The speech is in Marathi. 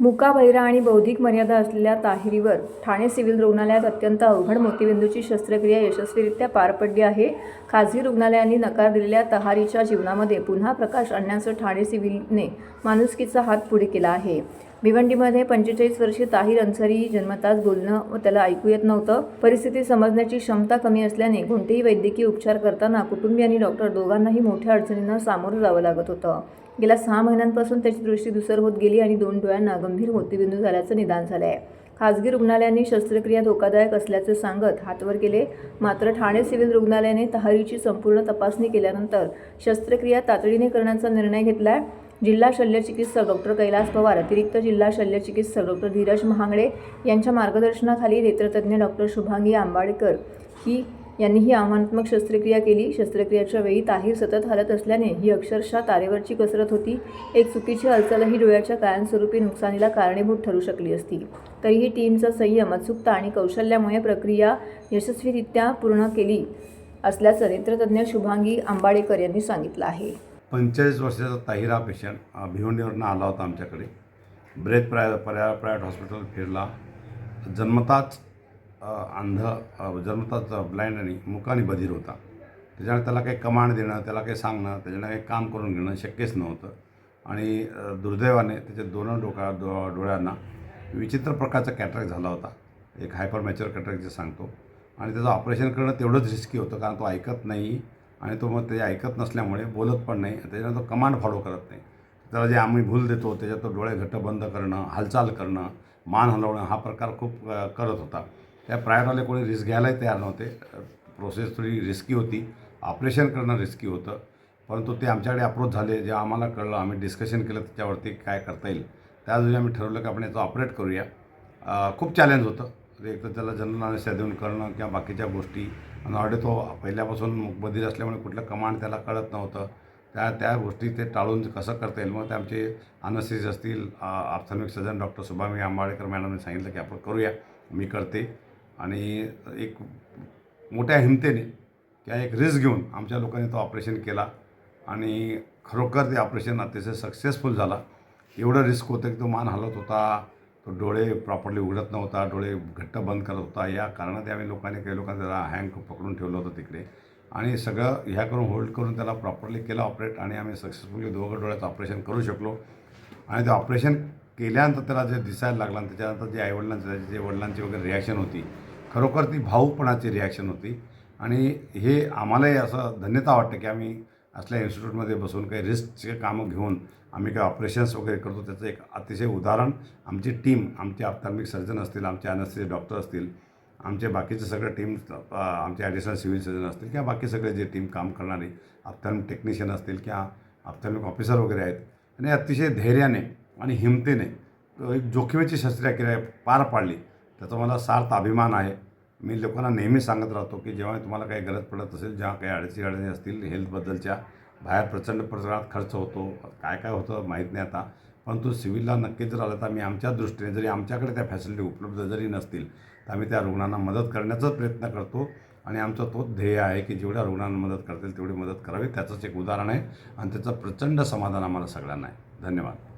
मुकाभैरा आणि बौद्धिक मर्यादा असलेल्या ताहिरीवर ठाणे सिव्हिल रुग्णालयात अत्यंत अवघड मोतीबिंदूची शस्त्रक्रिया यशस्वीरित्या पार पडली आहे. खाजगी रुग्णालयांनी नकार दिलेल्या तहारीच्या जीवनामध्ये पुन्हा प्रकाश आणण्याचं ठाणे सिव्हिलने माणुसकीचा हात पुढे केला आहे. भिवंडीमध्ये पंचेचाळीस वर्षीय ताहीर अन्सारी जन्मताच बोलणं व त्याला ऐकू येत नव्हतं. परिस्थिती समजण्याची क्षमता कमी असल्याने कोणतेही वैद्यकीय उपचार करताना कुटुंबी आणि डॉक्टर दोघांनाही मोठ्या अडचणींना सामोरं जावं लागत होतं. गेल्या सहा महिन्यांपासून त्याची दृष्टी दुसर होत गेली आणि दोन डोळ्यांना गंभीर मोतीबिंदू झाल्याचं निदान झालं आहे खाजगी रुग्णालयांनी शस्त्रक्रिया धोकादायक असल्याचे सांगत हातवर केले मात्र ठाणे सिव्हिल रुग्णालयाने तहारीची संपूर्ण तपासणी केल्यानंतर शस्त्रक्रिया तातडीने करण्याचा निर्णय घेतला आहे जिल्हा शल्यचिकित्सक डॉक्टर कैलास पवार अतिरिक्त जिल्हा शल्यचिकित्सक डॉक्टर धीरज महांगडे यांच्या मार्गदर्शनाखाली नेत्रतज्ज्ञ डॉक्टर शुभांगी आंबाडकर ही यांनी ही आव्हानात्मक शस्त्रक्रिया केली. शस्त्रक्रियेच्या वेळी ताहीर सतत हलत असल्याने ही अक्षरशः तारेवरची कसरत होती. एक चुकीची हालचालही डोळ्याच्या कायमस्वरूपी नुकसानीला कारणीभूत ठरू शकली असती. तरीही टीमचा संयम अचूकता आणि कौशल्यामुळे प्रक्रिया यशस्वीरित्या पूर्ण केली असल्याचं नेत्रतज्ञ शुभांगी आंबाडेकर यांनी सांगितलं आहे. पंचेचाळीस वर्षाचा ताहिरा पेशंट भिवंडीवरनं आला होता आमच्याकडे. ब्रेथ प्राय पर्या प्रायव्हेट हॉस्पिटल फिरला. जन्मताच अंध जन्मताच ब्लाइंड आणि मुकाने बधीर होता. त्याच्यामुळे त्याला काही कमांड देणं त्याला काही सांगणं त्याच्यानं काही काम करून घेणं शक्यच नव्हतं. आणि दुर्दैवाने त्याच्या दोन डोका डो डोळ्यांना विचित्र प्रकारचा कॅटरॅक झाला होता. एक हायपर मॅच्युअर कॅटरॅक जे सांगतो. आणि त्याचं ऑपरेशन करणं तेवढंच रिस्की होतं कारण तो ऐकत नाही. आणि तो मग ते ऐकत नसल्यामुळे बोलत पण नाही. त्याच्यानं तो कमांड फॉलो करत नाही. त्याला जे आम्ही भूल देतो त्याच्यात तो डोळे घट्ट बंद करणं हालचाल करणं मान हलवणं हा प्रकार खूप करत होता. त्या प्रायव्हेटवाले कोणी रिस्क घ्यायलाही तयार नव्हते. प्रोसेस थोडी रिस्की होती. ऑपरेशन करणं रिस्की होतं. परंतु ते आमच्याकडे अप्रोच झाले. जे आम्हाला कळलं आम्ही डिस्कशन केलं त्याच्यावरती काय करता येईल. त्याच दिवशी आम्ही ठरवलं की आपण याचं ऑपरेट करूया. खूप चॅलेंज होतं. एक तर त्याला जनरल देऊन करणं किंवा बाकीच्या गोष्टी. आणि ऑलरेडी तो हो, पहिल्यापासून बधीर असल्यामुळे कुठलं कमांड त्याला कळत नव्हतं. त्या त्या गोष्टी ते टाळून कसं करता येईल? मग ते आमचे अनस्थिस असतील ophthalmic surgeon doctor Subhami Ambalekar मॅडमने सांगितलं की आपण करूया मी करते. आणि एक मोठ्या हिमतेने किंवा एक रिस्क घेऊन आमच्या लोकांनी तो ऑपरेशन केला. आणि खरोखर ते ऑपरेशन अतिशय सक्सेसफुल झाला. एवढं रिस्क होतं की तो मान हलत होता. तो डोळे प्रॉपरली उघडत नव्हता डोळे घट्ट बंद करत होता. या कारणात आम्ही लोकांनी काही लोकांचा त्याला हँग पकडून ठेवलं होतं तिकडे. आणि सगळं ह्या करून होल्ड करून त्याला प्रॉपरली केलं ऑपरेट आणि आम्ही सक्सेसफुली दोघं डोळ्याचं ऑपरेशन करू शकलो. आणि ते ऑपरेशन केल्यानंतर त्याला जे दिसायला लागलं आणि त्याच्यानंतर जे आईवडिलांचं त्याची जे वडिलांची वगैरे रिॲक्शन होती खरोखर ती भाऊपणाची रिॲक्शन होती. आणि हे आम्हालाही असं धन्यता वाटतं की आम्ही असल्या इन्स्टिट्यूटमध्ये बसून काही रिस्कचे कामं घेऊन आम्ही काही ऑपरेशन्स वगैरे करतो त्याचं एक अतिशय उदाहरण. आमची टीम आमचे ऑप्थॅल्मिक सर्जन असतील आमचे अनस्थिसिस्ट डॉक्टर असतील आमचे बाकीचे सगळे टीम आमचे ॲडिशनल सिव्हिल सर्जन असतील किंवा बाकी सगळे जे टीम काम करणारे ऑप्थॅल्मिक टेक्निशियन असतील किंवा ऑप्थॅल्मिक ऑफिसर वगैरे आहेत. आणि अतिशय धैर्याने आणि हिमतेने एक जोखमीची शस्त्रक्रिया पार पाडली. त्याचा मला सार्थ अभिमान आहे. मी लोकांना नेहमी सांगत राहतो की जेव्हा तुम्हाला काही गरज पडत असेल जेव्हा काही अडचणी अडचणी असतील हेल्थबद्दलच्या बाहेर प्रचंड प्रमाणात खर्च होतो. काय काय होतं माहीत नाही आता. परंतु सिव्हिलला नक्कीच जर आलं तर आम्ही आमच्या दृष्टीने जरी आमच्याकडे त्या फॅसिलिटी उपलब्ध जरी नसतील तर आम्ही त्या रुग्णांना मदत करण्याचाच प्रयत्न करतो. आणि आमचा तोच ध्येय आहे की जेवढ्या रुग्णांना मदत करतील तेवढी मदत करावी. त्याचंच एक उदाहरण आहे आणि त्याचं प्रचंड समाधान आम्हाला सगळ्यांना आहे. धन्यवाद.